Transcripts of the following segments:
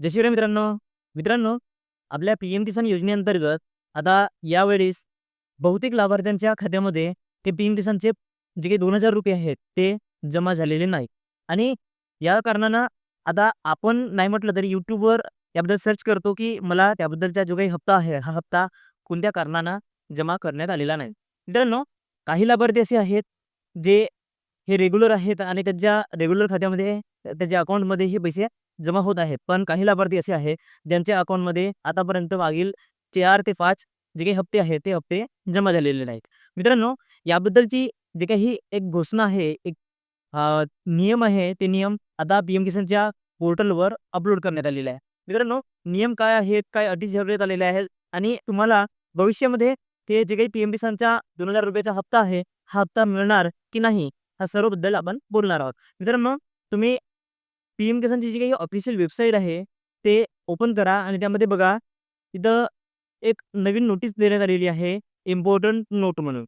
जय मित्रांनो. मित्रांनो आपल्या पी एम किसान योजनेअंतर्गत आता यावेळेस बहुतेक लाभार्थ्यांच्या खात्यामध्ये ते पी एम किसानचे जे काही दोन हजार रुपये आहेत ते जमा झालेले नाही आणि या कारणानं आता आपण नाही म्हटलं तरी यूट्यूबवर याबद्दल सर्च करतो की मला त्याबद्दलचा जो काही हप्ता आहे हा हप्ता कोणत्या कारणानं जमा करण्यात आलेला नाही. मित्रांनो काही लाभार्थी असे आहेत जे हे रेग्युलर आहेत आणि त्यांच्या रेग्युलर खात्यामध्ये त्याच्या अकाउंटमध्ये हे पैसे जमा होत आहे. पण काही लाभार्थी असे आहे ज्यांच्या अकाउंटमध्ये आतापर्यंत मागील चार ते पाच जे काही हप्ते आहेत ते हप्ते जमा झालेले नाहीत. मित्रांनो याबद्दलची जे काही एक घोषणा आहे एक नियम आहे ते नियम आता पी एम किसानच्या पोर्टलवर अपलोड करण्यात आलेले आहे. मित्रांनो नियम काय आहेत काय अटी ठेवण्यात आलेल्या आहेत आणि तुम्हाला भविष्यामध्ये ते जे काही पी एम किसानचा दोन हजार रुपयाचा हप्ता आहे हा हप्ता मिळणार की नाही हा सर्वबद्दल आपण बोलणार आहोत. मित्रांनो तुम्ही पी एम किसानची जी काही ऑफिशियल वेबसाईट आहे ते ओपन करा आणि त्यामध्ये बघा इथं एक नवीन नोटीस देण्यात आलेली आहे इम्पॉर्टंट नोट म्हणून.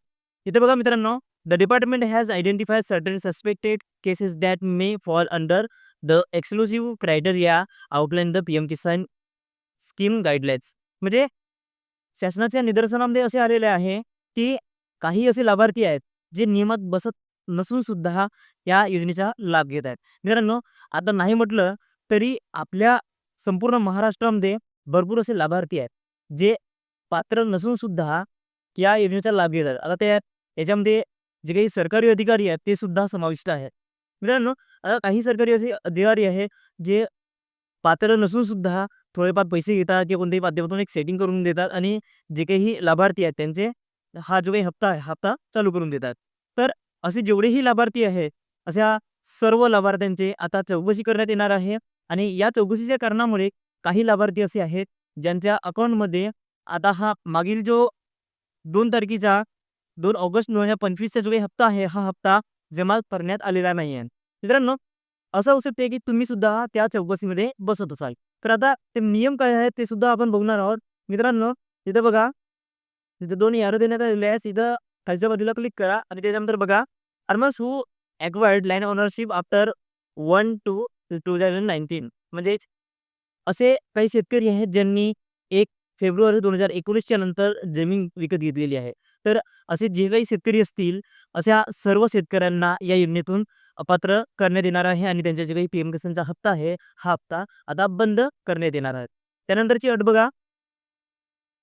इथं बघा मित्रांनो the department has identified certain suspected cases that may fall under the exclusive criteria outline the P M Kisan scheme guidelines म्हणजे शासनाच्या निदर्शनामध्ये असे आलेले आहे की काही असे लाभार्थी आहेत जे नियमात बसत नसून सुद्धा या योजनेचा लाभ घेत आहेत. मित्रांनो आता नाही म्हटलं तरी आपल्या संपूर्ण महाराष्ट्रामध्ये भरपूर असे लाभार्थी आहेत जे पात्र नसून सुद्धा या योजनेचा लाभ घेत आहेत. आता त्या याच्यामध्ये जे काही सरकारी अधिकारी आहेत ते सुद्धा समाविष्ट आहेत. मित्रांनो आता काही सरकारी असे अधिकारी आहे जे पात्र नसून सुद्धा थोडेफार पैसे घेतात किंवा कोणत्याही माध्यमातून एक सेटिंग करून देतात आणि जे काही लाभार्थी आहेत त्यांचे हा जो काही हप्ता आहे हप्ता चालू करून देतात. तर असे जेवढेही लाभार्थी आहेत अशा सर्व लाभार्थ्यांचे आता चौकशी करण्यात येणार आहे. आणि या चौकशीच्या कारणामुळे काही लाभार्थी असे आहेत ज्यांच्या अकाउंटमध्ये आता हा मागील जो दोन तारखेचा दोन ऑगस्ट दोन हजार पंचवीसचा जो काही हप्ता आहे हा हप्ता जमा करण्यात आलेला नाही आहे मित्रांनो असं होऊ शकते की तुम्ही सुद्धा त्या चौकशीमध्ये बसत असाल. तर आता ते नियम काय आहेत ते सुद्धा आपण बघणार आहोत. मित्रांनो इथं बघा तिथं दोन यारो देण्यात आलेले आहेत. इथं खालच्या बाजूला क्लिक करा आणि त्याच्यानंतर बघा farmers who acquired land ownership after one two two thousand nineteen म्हणजेच असे काही शेतकरी आहेत ज्यांनी एक फेब्रुवारी दोन हजार एकोणीसच्या नंतर जमीन विकत घेतलेली आहे. तर असे जे काही शेतकरी असतील अशा सर्व शेतकऱ्यांना या योजनेतून अपात्र करण्यात येणार आहे आणि त्यांच्या जे काही पी एम किसानचा हप्ता आहे हा हप्ता आता बंद करण्यात येणार आहे. त्यानंतरची अट बघा.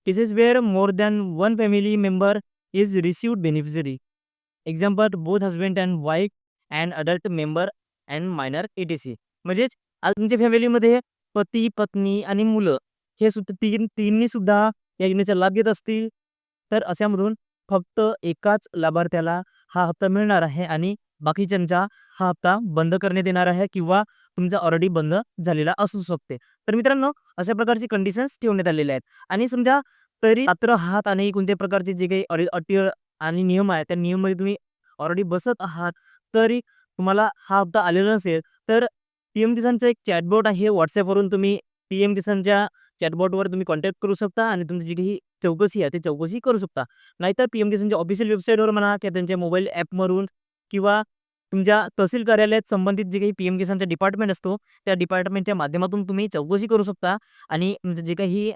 Cases where more than one family member is received beneficiary example both husband and wife and adult member and minor A T C म्हणजेच आज तुमच्या फॅमिलीमध्ये पती पत्नी आणि मुलं हे सुद्धा तीन तिन्ही सुद्धा या योजनेचा लाभ घेत असतील. तर अशामधून फक्त एकाच लाभार्थ्याला हा हप्ता मिळणार आहे आणि बाकीच्यांचा हा हप्ता बंद करण्यात येणार आहे किंवा तुमचा ऑलरेडी बंद झालेला असू शकते. तर मित्रांनो अशा प्रकारची कंडिशन्स ठेवण्यात आलेले आहेत. आणि समजा तरी पात्र आहात आणि कोणत्या प्रकारचे जे काही अडी अटी आणि नियम आहे त्या नियममध्ये तुम्ही ऑलरेडी बसत आहात तरी तुम्हाला हा हप्ता आलेला नसेल तर पी एम किसानचं एक चॅटबॉट आहे. व्हॉट्सॲपवरून तुम्ही पी एम किसानच्या चॅटबॉटवर तुम्ही कॉन्टॅक्ट करू शकता आणि तुमची जी काही चौकशी आहे ती चौकशी करू शकता. नाहीतर पी एम किसानच्या ऑफिशियल वेबसाईटवर म्हणा किंवा त्यांच्या मोबाईल ॲपवरून किंवा तुमच्या तहसील कार्यालयात संबंधित जे काही पी एम किसानचा डिपार्टमेंट असतो त्या डिपार्टमेंटच्या माध्यमातून तुम्ही चौकशी करू शकता आणि तुमचं जे काही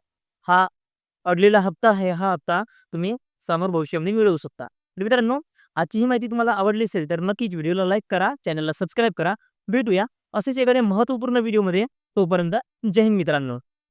हा अडलेला हप्ता आहे हा हप्ता तुम्ही समोर भविष्यामध्ये मिळवू शकता. तर मित्रांनो आजची ही माहिती तुम्हाला आवडली असेल तर नक्कीच व्हिडिओला लाईक करा चॅनलला सबस्क्राईब करा. भेटूया असेच एखाद्या महत्त्वपूर्ण व्हिडिओमध्ये. तोपर्यंत जय हिंद मित्रांनो.